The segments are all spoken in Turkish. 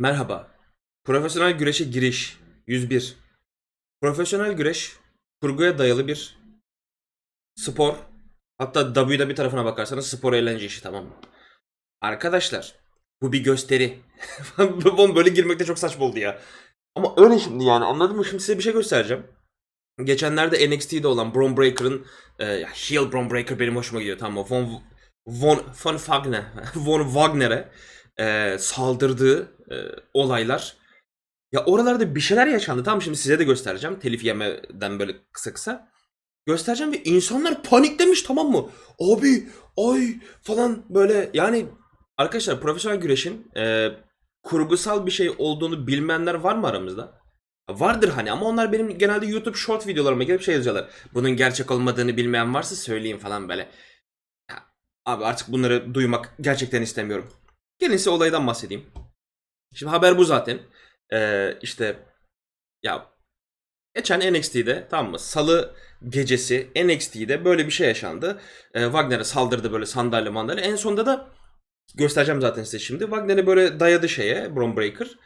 Merhaba. Profesyonel güreşe giriş 101. Profesyonel güreş kurguya dayalı bir spor. Hatta WWE tarafına bakarsanız spor eğlence işi tamam mı? Arkadaşlar bu bir gösteri. Oğlum böyle girmekte çok saçma oldu ya. Ama öyle şimdi yani anladın mı? Şimdi size bir şey göstereceğim. Geçenlerde NXT'de olan Braun Breaker'ın e, heel Braun Breaker benim hoşuma gidiyor tamam mı? Von, Von, Von Wagner, Von Wagner'e e, saldırdığı e, olaylar. Ya oralarda bir şeyler yaşandı. Tamam şimdi size de göstereceğim. Telif yemeden böyle kısa kısa. Göstereceğim ve insanlar paniklemiş tamam mı? Abi ay falan böyle yani arkadaşlar profesyonel güreşin e, kurgusal bir şey olduğunu bilmeyenler var mı aramızda? Vardır hani ama onlar benim genelde YouTube short videolarıma gelip şey yazıyorlar. Bunun gerçek olmadığını bilmeyen varsa söyleyin falan böyle. Ya, abi artık bunları duymak gerçekten istemiyorum. Gelin size olaydan bahsedeyim. Şimdi haber bu zaten. Ee, işte ya geçen NXT'de tamam mı? Salı gecesi NXT'de böyle bir şey yaşandı. Ee, Wagner'e saldırdı böyle sandalye mandalye. En sonunda da göstereceğim zaten size şimdi. Wagner'e böyle dayadı şeye Braun Breaker.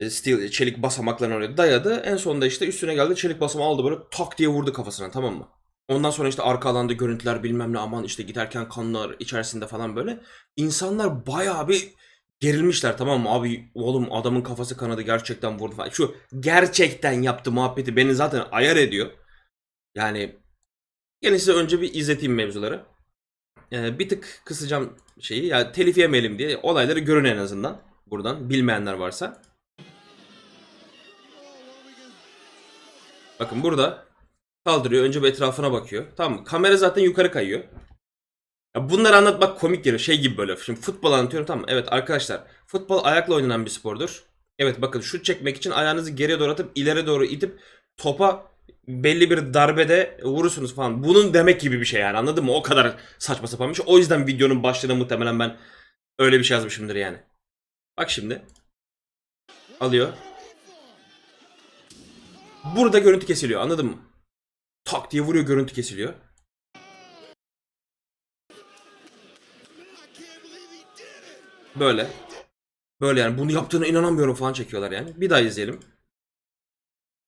E, Steel, çelik basamaklarına oraya dayadı. En sonunda işte üstüne geldi çelik basamağı aldı böyle tak diye vurdu kafasına tamam mı? Ondan sonra işte arka alanda görüntüler bilmem ne aman işte giderken kanlar içerisinde falan böyle. İnsanlar bayağı bir gerilmişler tamam mı? Abi oğlum adamın kafası kanadı gerçekten vurdu falan. Şu gerçekten yaptı muhabbeti beni zaten ayar ediyor. Yani gelin size önce bir izleteyim mevzuları. Ee, bir tık kısacağım şeyi. Ya telif yemeyelim diye olayları görün en azından. Buradan bilmeyenler varsa. Bakın burada kaldırıyor. Önce bir etrafına bakıyor. Tamam mı? Kamera zaten yukarı kayıyor. Ya bunları anlatmak komik geliyor. Şey gibi böyle. Şimdi futbol anlatıyorum tamam mı? Evet arkadaşlar. Futbol ayakla oynanan bir spordur. Evet bakın şut çekmek için ayağınızı geriye doğru atıp ileri doğru itip topa belli bir darbede vurursunuz falan. Bunun demek gibi bir şey yani anladın mı? O kadar saçma sapan bir şey. O yüzden videonun başlığına muhtemelen ben öyle bir şey yazmışımdır yani. Bak şimdi. Alıyor. Burada görüntü kesiliyor anladın mı? Tak diye vuruyor görüntü kesiliyor. Böyle. Böyle yani bunu yaptığına inanamıyorum falan çekiyorlar yani. Bir daha izleyelim.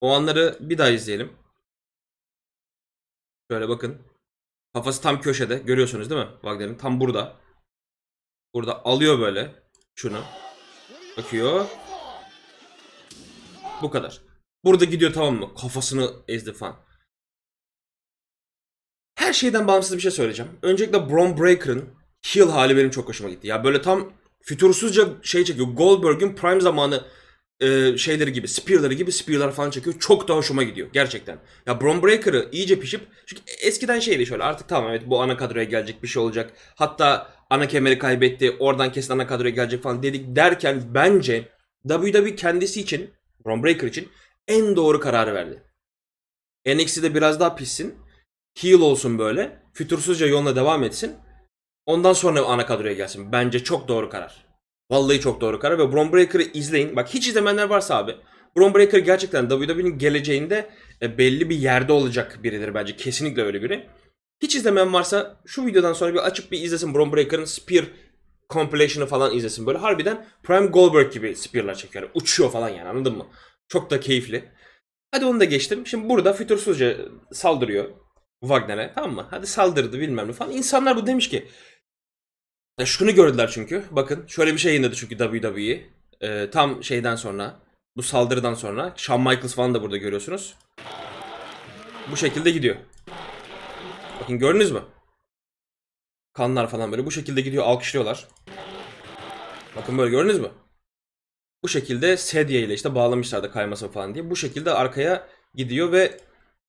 O anları bir daha izleyelim. Şöyle bakın. Kafası tam köşede. Görüyorsunuz değil mi? Wagner'in tam burada. Burada alıyor böyle şunu. Bakıyor. Bu kadar. Burada gidiyor tamam mı? Kafasını ezdi falan. Her şeyden bağımsız bir şey söyleyeceğim. Öncelikle Braun Breaker'ın heel hali benim çok hoşuma gitti. Ya böyle tam fütursuzca şey çekiyor. Goldberg'in prime zamanı e, şeyleri gibi, spear'ları gibi spear'lar falan çekiyor. Çok da hoşuma gidiyor gerçekten. Ya Braun Breaker'ı iyice pişip çünkü eskiden şeydi şöyle artık tamam evet bu ana kadroya gelecek bir şey olacak. Hatta ana kemeri kaybetti. Oradan kesin ana kadroya gelecek falan dedik derken bence WWE kendisi için Braun Breaker için en doğru kararı verdi. NXT'de biraz daha pişsin. Heel olsun böyle. Fütursuzca yoluna devam etsin. Ondan sonra ana kadroya gelsin. Bence çok doğru karar. Vallahi çok doğru karar ve Braun Breaker'ı izleyin. Bak hiç izlemeyenler varsa abi. Braun Breaker gerçekten WWE'nin geleceğinde e, belli bir yerde olacak biridir bence. Kesinlikle öyle biri. Hiç izlemeyen varsa şu videodan sonra bir açıp bir izlesin Braun Breaker'ın Spear compilation'ı falan izlesin. Böyle harbiden Prime Goldberg gibi spear'lar çekiyor. Uçuyor falan yani anladın mı? Çok da keyifli. Hadi onu da geçtim. Şimdi burada fütursuzca saldırıyor Wagner'e. Tamam mı? Hadi saldırdı bilmem ne falan. İnsanlar bu demiş ki ya şunu gördüler çünkü. Bakın şöyle bir şey yayınladı çünkü WWE. Ee, tam şeyden sonra. Bu saldırıdan sonra. Shawn Michaels falan da burada görüyorsunuz. Bu şekilde gidiyor. Bakın gördünüz mü? Kanlar falan böyle bu şekilde gidiyor alkışlıyorlar. Bakın böyle gördünüz mü? Bu şekilde sedye ile işte bağlamışlar da kaymasın falan diye. Bu şekilde arkaya gidiyor ve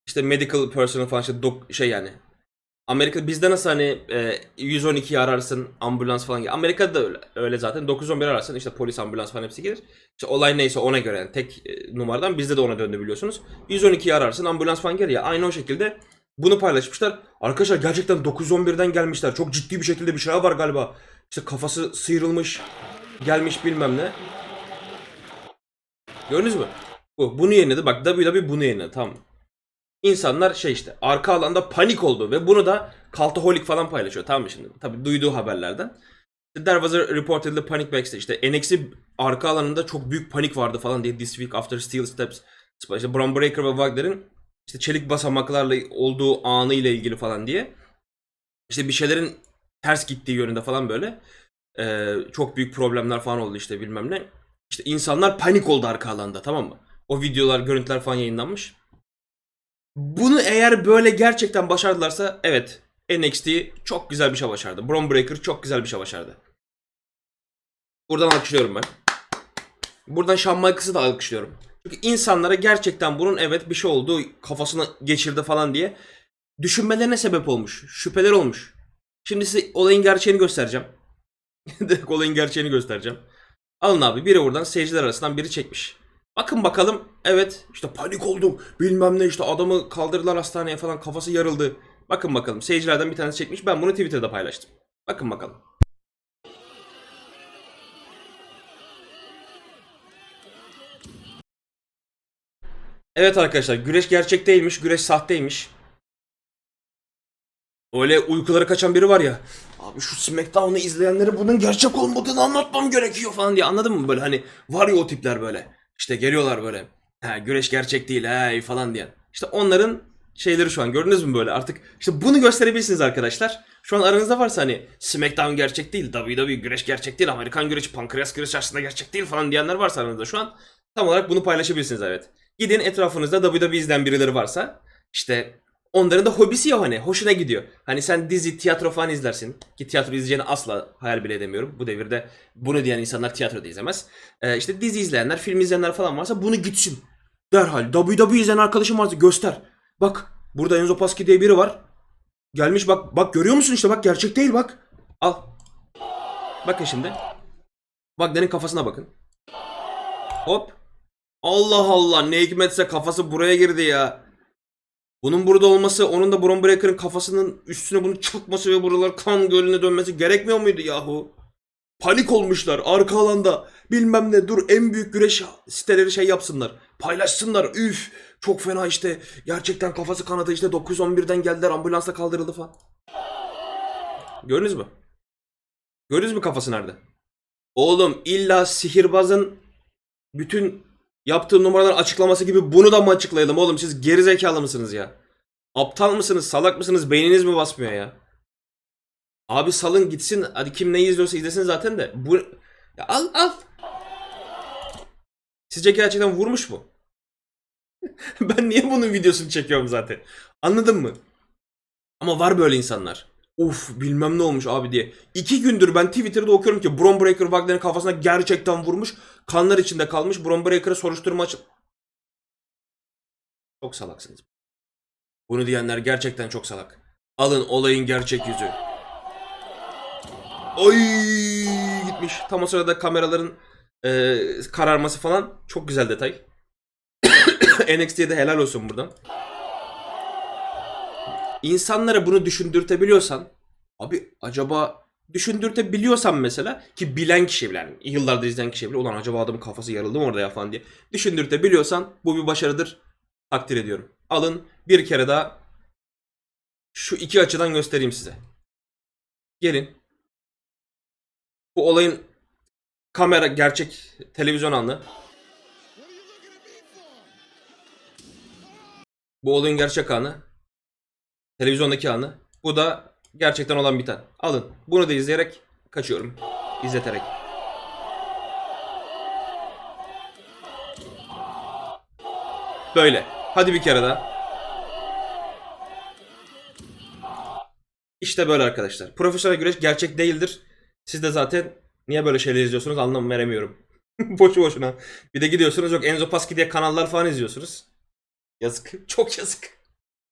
işte medical personnel falan işte dok- şey yani Amerika bizde nasıl hani e, 112'yi ararsın ambulans falan gelir. Amerika'da da öyle, öyle zaten 911 ararsın işte polis ambulans falan hepsi gelir. İşte olay neyse ona göre yani tek e, numaradan bizde de ona döndü biliyorsunuz. 112'yi ararsın ambulans falan gelir ya aynı o şekilde bunu paylaşmışlar. Arkadaşlar gerçekten 911'den gelmişler. Çok ciddi bir şekilde bir şey var galiba. İşte kafası sıyrılmış gelmiş bilmem ne. Gördünüz mü? Bu. Bunu yeniledi. Bak WWE bunu yeniledi. Tamam. İnsanlar şey işte arka alanda panik oldu ve bunu da Cultaholic falan paylaşıyor. Tamam mı şimdi? Tabii duyduğu haberlerden. There was a reportedly panic backstage. İşte NXT arka alanında çok büyük panik vardı falan diye this week after steel steps. İşte Braun Breaker ve Wagner'in işte çelik basamaklarla olduğu anı ile ilgili falan diye. İşte bir şeylerin ters gittiği yönünde falan böyle. Ee, çok büyük problemler falan oldu işte bilmem ne. İşte insanlar panik oldu arka alanda tamam mı? O videolar, görüntüler falan yayınlanmış. Bunu eğer böyle gerçekten başardılarsa evet NXT çok güzel bir şey başardı. Braun Breaker çok güzel bir şey başardı. Buradan alkışlıyorum ben. Buradan Shawn Michaels'ı da alkışlıyorum. Çünkü insanlara gerçekten bunun evet bir şey olduğu kafasına geçirdi falan diye düşünmelerine sebep olmuş. Şüpheler olmuş. Şimdi size olayın gerçeğini göstereceğim. Direkt olayın gerçeğini göstereceğim. Alın abi biri oradan seyirciler arasından biri çekmiş. Bakın bakalım evet işte panik oldum bilmem ne işte adamı kaldırdılar hastaneye falan kafası yarıldı. Bakın bakalım seyircilerden bir tanesi çekmiş ben bunu Twitter'da paylaştım. Bakın bakalım. Evet arkadaşlar güreş gerçek değilmiş güreş sahteymiş. Öyle uykuları kaçan biri var ya. Abi şu Smackdown'u izleyenlere bunun gerçek olmadığını anlatmam gerekiyor falan diye anladın mı böyle hani var ya o tipler böyle. İşte geliyorlar böyle. Ha güreş gerçek değil hey falan diyen. İşte onların şeyleri şu an gördünüz mü böyle artık işte bunu gösterebilirsiniz arkadaşlar. Şu an aranızda varsa hani Smackdown gerçek değil, WWE güreş gerçek değil, Amerikan güreşi, pankreas güreşi aslında gerçek değil falan diyenler varsa aranızda şu an tam olarak bunu paylaşabilirsiniz evet. Gidin etrafınızda WWE izleyen birileri varsa işte onların da hobisi ya hani hoşuna gidiyor. Hani sen dizi, tiyatro falan izlersin ki tiyatro izleyeceğini asla hayal bile edemiyorum. Bu devirde bunu diyen insanlar tiyatro da izlemez. Ee, işte dizi izleyenler, film izleyenler falan varsa bunu gitsin. Derhal WWE izleyen arkadaşım varsa göster. Bak burada Enzo Paski diye biri var. Gelmiş bak bak görüyor musun işte bak gerçek değil bak. Al. Bakın şimdi. Wagner'in kafasına bakın. Hop. Allah Allah ne hikmetse kafası buraya girdi ya. Bunun burada olması, onun da Braun Breaker'ın kafasının üstüne bunu çakması ve buralar kan gölüne dönmesi gerekmiyor muydu yahu? Panik olmuşlar arka alanda. Bilmem ne dur en büyük güreş siteleri şey yapsınlar. Paylaşsınlar. Üf çok fena işte. Gerçekten kafası kanadı işte 911'den geldiler ambulansla kaldırıldı falan. Gördünüz mü? Gördünüz mü kafası nerede? Oğlum illa sihirbazın bütün yaptığı numaraların açıklaması gibi bunu da mı açıklayalım oğlum? Siz geri zekalı mısınız ya? Aptal mısınız? Salak mısınız? Beyniniz mi basmıyor ya? Abi salın gitsin. Hadi kim ne izliyorsa izlesin zaten de. Bu ya al al. Sizce gerçekten vurmuş mu? ben niye bunun videosunu çekiyorum zaten? Anladın mı? Ama var böyle insanlar. Uf bilmem ne olmuş abi diye. İki gündür ben Twitter'da okuyorum ki Braun Breaker Wagner'in kafasına gerçekten vurmuş. Kanlar içinde kalmış. Braun Breaker'a soruşturma açıl... Çok salaksınız. Bunu diyenler gerçekten çok salak. Alın olayın gerçek yüzü. Oy gitmiş. Tam o sırada kameraların e, kararması falan çok güzel detay. NXT'ye de helal olsun buradan. İnsanlara bunu düşündürtebiliyorsan abi acaba düşündürtebiliyorsan mesela ki bilen kişi bile yıllardır izleyen kişi bile ulan acaba adamın kafası yarıldı mı orada ya falan diye düşündürtebiliyorsan bu bir başarıdır. Takdir ediyorum. Alın bir kere daha şu iki açıdan göstereyim size. Gelin. Bu olayın kamera gerçek televizyon anı. Bu olayın gerçek anı. Televizyondaki anı. Bu da gerçekten olan biten. Alın. Bunu da izleyerek kaçıyorum. İzleterek. Böyle. Hadi bir kere daha. İşte böyle arkadaşlar. Profesyonel güreş gerçek değildir. Siz de zaten niye böyle şeyler izliyorsunuz anlam veremiyorum. Boşu boşuna. Bir de gidiyorsunuz yok Enzo Paski diye kanallar falan izliyorsunuz. Yazık. Çok yazık.